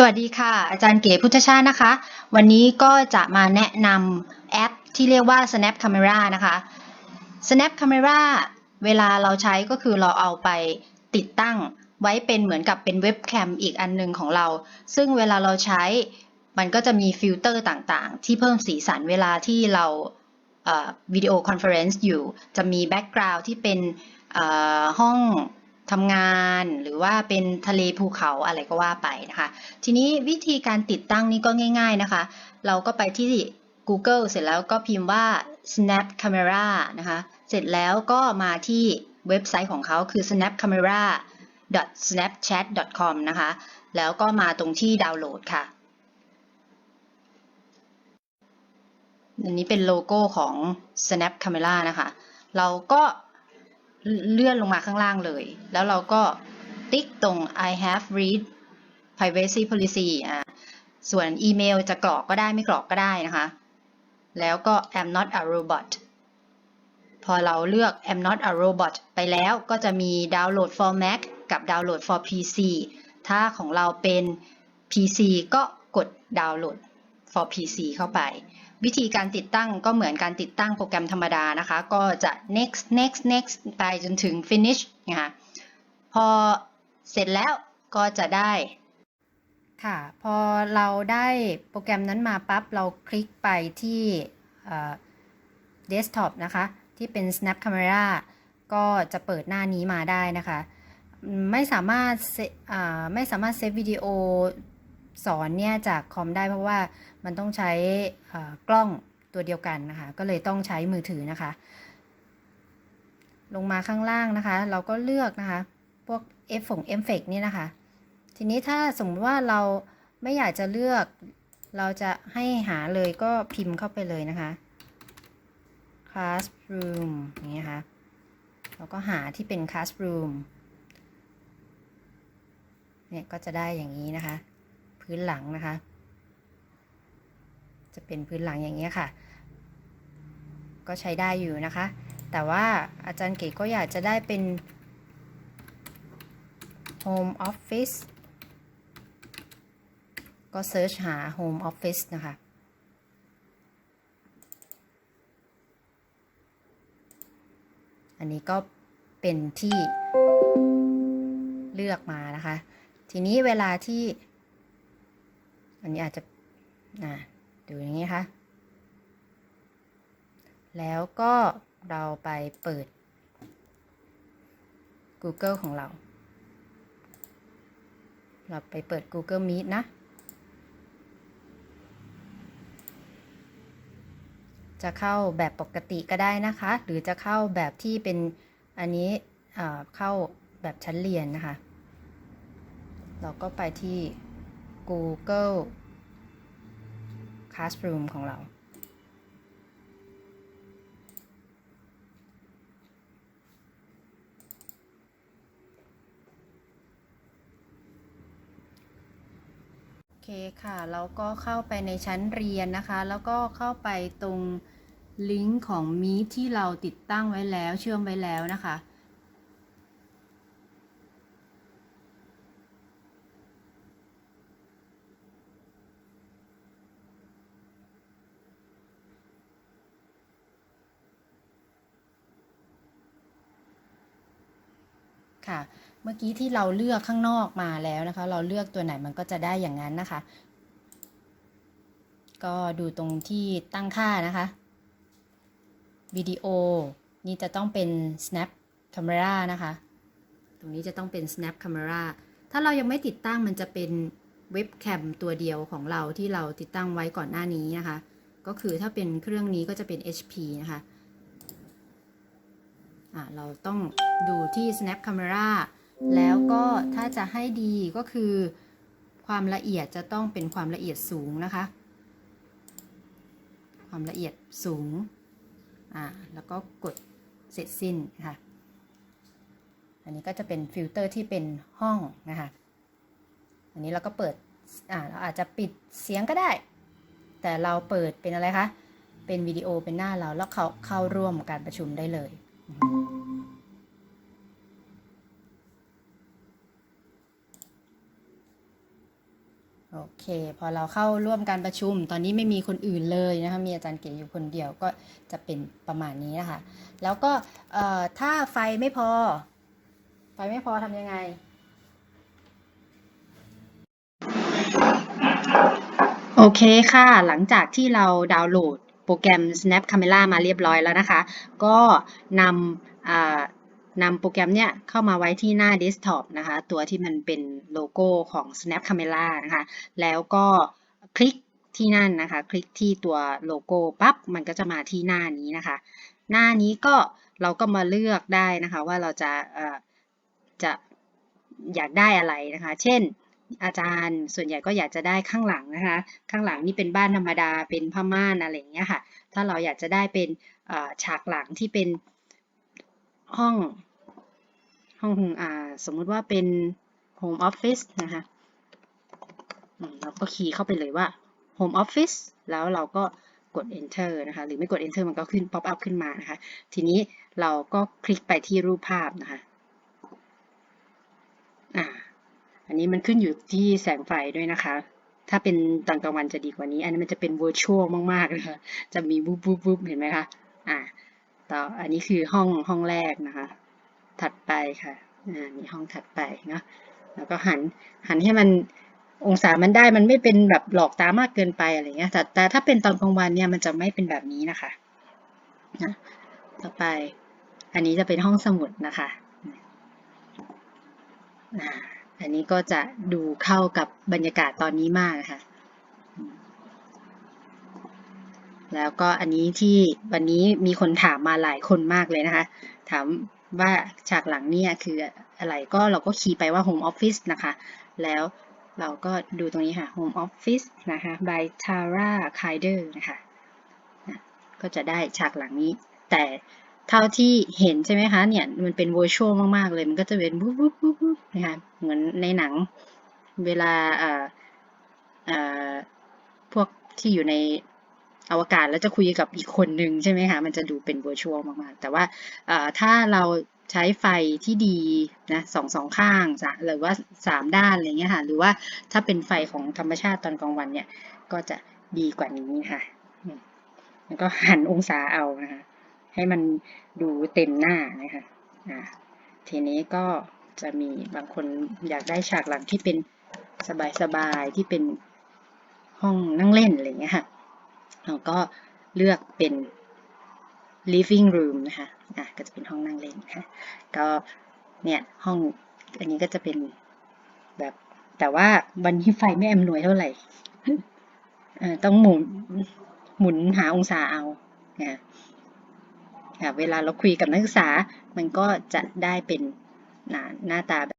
สวัสดีค่ะ อาจารย์เก๋พุทธชาตินะคะ วันนี้ก็จะมาแนะนำแอปที่เรียกว่า Snap Camera นะคะ Snap Camera เวลาเราใช้ก็คือเราเอาไปติดตั้งไว้เป็นเหมือนกับเป็นเว็บแคมอีกอันหนึงของเรา ซึ่งเวลาเราใช้มันก็จะมีฟิลเตอร์ต่างๆ ที่เพิ่มสีสันเวลาที่เราวิดีโอคอนเฟอเรนซ์อยู่ จะมีแบ็กกราวด์ที่เป็นห้อง ทำงานหรือว่าเป็นทะเลภูเขาอะไรก็ว่าไปนะคะ ทีนี้วิธีการติดตั้งนี้ก็ง่าย ๆนะคะ เราก็ไปที่ Google เสร็จแล้วก็พิมพ์ว่า Snap Camera นะคะ เสร็จแล้วก็มาที่เว็บไซต์ของเขาคือ snapcamera snapchat.com นะคะ แล้วก็มาตรงที่ดาวน์โหลดค่ะอันนี้เป็นโลโก้ของ Snap Camera นะคะ เราก็ เลื่อนลงมาข้างล่างเลย แล้วเราก็ติ๊กตรง I have read privacy policy อ่าส่วนอีเมลจะกรอกก็ได้ไม่กรอกก็ได้นะคะ แล้วก็ am not a robot พอเราเลือก am not a robot ไปแล้วก็จะมี download for Mac กับ download for PC ถ้าของเราเป็น PC ก็กด download for PC เข้าไป วิธีการติดตั้งก็เหมือนการติดตั้งโปรแกรมธรรมดานะคะ ก็จะ next next next ไปจนถึง finish นะคะพอเสร็จแล้วก็จะได้ค่ะ พอเราได้โปรแกรมนั้นมาปั๊บ เราคลิกไปที่เดสก์ท็อปนะคะ ที่เป็น Snap Camera ก็จะเปิดหน้านี้มาได้นะคะ ไม่สามารถไม่สามารถเซฟวิดีโอ สอนเนี่ยจากคอมได้เพราะว่ามันต้องใช้กล้องตัวเดียวกันนะคะ ก็เลยต้องใช้มือถือนะคะ ลงมาข้างล่างนะคะ เราก็เลือกนะคะ พวกเอฟฝงเอฟเฟกนี่นะคะ ทีนี้ถ้าสมมติว่าเราไม่อยากจะเลือกเราจะให้หาเลยก็พิมพ์เข้าไปเลยนะคะ classroom อย่างนี้ค่ะแล้วก็หาที่เป็น classroom เนี่ยก็จะได้อย่างนี้นะคะ พื้นหลังนะคะ จะเป็นพื้นหลังอย่างนี้ยค่ะ ก็ใช้ได้อยู่นะคะ แต่ว่าอาจารย์เก๋ก็อยากจะได้เป็น Home Office ก็เซิร์ชหา Home Office นะคะอันนี้ก็เป็นที่เลือกมานะคะ ทีนี้เวลาที่ อันนี้อาจจะนะดูอย่างนี้ค่ะ แล้วก็เราไปเปิด Google ของเรา เราไปเปิด Google Meet นะ จะเข้าแบบปกติก็ได้นะคะ หรือจะเข้าแบบที่เป็นอันนี้เข้าแบบชั้นเรียนนะคะ เราก็ไปที่ Google Classroom ของเรา โอเคค่ะแล้วก็เข้าไปในชั้นเรียนนะคะ แล้วก็เข้าไปตรงลิงก์ของ Meet ที่เราติดตั้งไว้แล้วเชื่อมไว้แล้วนะคะ ค่ะ เมื่อกี้ที่เราเลือกข้างนอกมาแล้วนะคะ เราเลือกตัวไหนมันก็จะได้อย่างนั้นนะคะ ก็ดูตรงที่ตั้งค่านะคะวิดีโอนี่จะต้องเป็น snap camera นะคะ ตรงนี้จะต้องเป็น snap camera ถ้าเรายังไม่ติดตั้งมันจะเป็นเว็บแคมตัวเดียวของเราที่เราติดตั้งไว้ก่อนหน้านี้นะคะ ก็คือถ้าเป็นเครื่องนี้ก็จะเป็น HP นะคะอะ เราต้องดูที่ snap camera แล้วก็ถ้าจะให้ดีก็คือ ความละเอียดจะต้องเป็นความละเอียดสูงนะคะ ความละเอียดสูงอ่าแล้วก็กดเสร็จสิ้นค่ะ อันนี้ก็จะเป็นฟิลเตอร์ที่เป็นห้องนะคะ อันนี้เราก็เปิดอ่าเราอาจจะปิดเสียงก็ได้ แต่เราเปิดเป็นอะไรคะ เป็นวิดีโอเป็นหน้าเราแล้วเขาเข้าร่วมการประชุมได้เลย โอเค พอเราเข้าร่วมการประชุม ตอนนี้ไม่มีคนอื่นเลยนะคะมีอาจารย์เก๋อยู่คนเดียวก็จะเป็นประมาณนี้นะคะ แล้วก็ถ้าไฟไม่พอ ไฟไม่พอทำยังไงโอเคค่ะ หลังจากที่เราดาวน์โหลด โปรแกรม Snap Camera มาเรียบร้อยแล้วนะคะ ก็นำนำโปรแกรมเนี่ยเข้ามาไว้ที่หน้าเดสก์ท็อปนะคะ ตัวที่มันเป็นโลโก้ของ Snap Camera นะคะ แล้วก็คลิกที่นั่นนะคะ คลิกที่ตัวโลโก้ปั๊บ มันก็จะมาที่หน้านี้นะคะ หน้านี้ก็เราก็มาเลือกได้นะคะว่าเราจะจะอยากได้อะไรนะคะ เช่น อาจารย์ ส่วนใหญ่ก็อยากจะได้ข้างหลังนะคะ ข้างหลังนี่เป็นบ้านธรรมดาเป็นผ้าม่านอะไรอย่างเงี้ยค่ะ ถ้าเราอยากจะได้เป็นฉากหลังที่เป็นห้องห้องอ่าสมมุติว่าเป็น Home Office นะคะเราก็คีย์เข้าไปเลยว่า Home Office แล้วเราก็กด Enter นะคะ หรือไม่กด Enter มันก็ขึ้น pop up ขึ้นมานะคะ ทีนี้เราก็คลิกไปที่รูปภาพนะคะอ่า อันนี้มันขึ้นอยู่ที่แสงไฟด้วยนะคะ ถ้าเป็นตอนกลางวันจะดีกว่านี้ อันนี้มันจะเป็น virtual มากๆเลยค่ะจะมีวูบวูบวูบเห็นไหมคะ อ่า ต่อ อันนี้คือห้องห้องแรกนะคะ ถัดไปค่ะ อ่านี่ห้องถัดไปเนาะ แล้วก็หันหันให้มันองศามันได้มันไม่เป็นแบบหลอกตามากเกินไปอะไรเงี้ย แต่แต่ถ้าเป็นตอนกลางวันเนี่ยมันจะไม่เป็นแบบนี้นะคะนะต่อไป อันนี้จะเป็นห้องสมุดนะคะอ่า อันนี้ก็จะดูเข้ากับบรรยากาศตอนนี้มากนะคะแล้วก็อันนี้ที่วันนี้มีคนถามมาหลายคนมากเลยนะคะ ถามว่าฉากหลังเนี่ยคืออะไรก็เราก็คีย์ไปว่า Home Office นะคะ แล้วเราก็ดูตรงนี้ค่ะ Home Office นะคะ by Tara Kider นะคะ ก็จะได้ฉากหลังนี้ แต่ เท่าที่เห็นใช่ไหมคะ เนี่ยมันเป็น virtual มากๆเลย มันก็จะเป็นวุบวุบวุบวุบนะคะเหมือนในหนังเวลาเอ่อเอ่อพวกที่อยู่ในอวกาศแล้วจะคุยกับอีกคนหนึ่งใช่ไหมคะมันจะดูเป็น virtual มากๆ แต่ว่าถ้าเราใช้ไฟที่ดีนะสองสองข้างหรือว่าสามด้านอะไรเงี้ยค่ะหรือว่าถ้าเป็นไฟของธรรมชาติตอนกลางวันเนี่ยก็จะดีกว่านี้ค่ะแล้วก็หันองศาเอานะคะ ให้มันดูเต็มหน้านะคะอ่าทีนี้ก็จะมีบางคนอยากได้ฉากหลังที่เป็นสบายๆที่เป็นห้องนั่งเล่นอะไรเงี้ยค่ะเราก็เลือกเป็น living room นะคะ อะ ก็จะเป็นห้องนั่งเล่นนะคะก็เนี่ย ห้องอันนี้ก็จะเป็นแบบ แต่ว่าวันนี้ไฟไม่แอำนวยเท่าไหร่อ่อต้องหมุนหมุนหาองศาเอานะค่ะ เวลาเราคุยกับนักศึกษา มันก็จะได้เป็นหน้าตา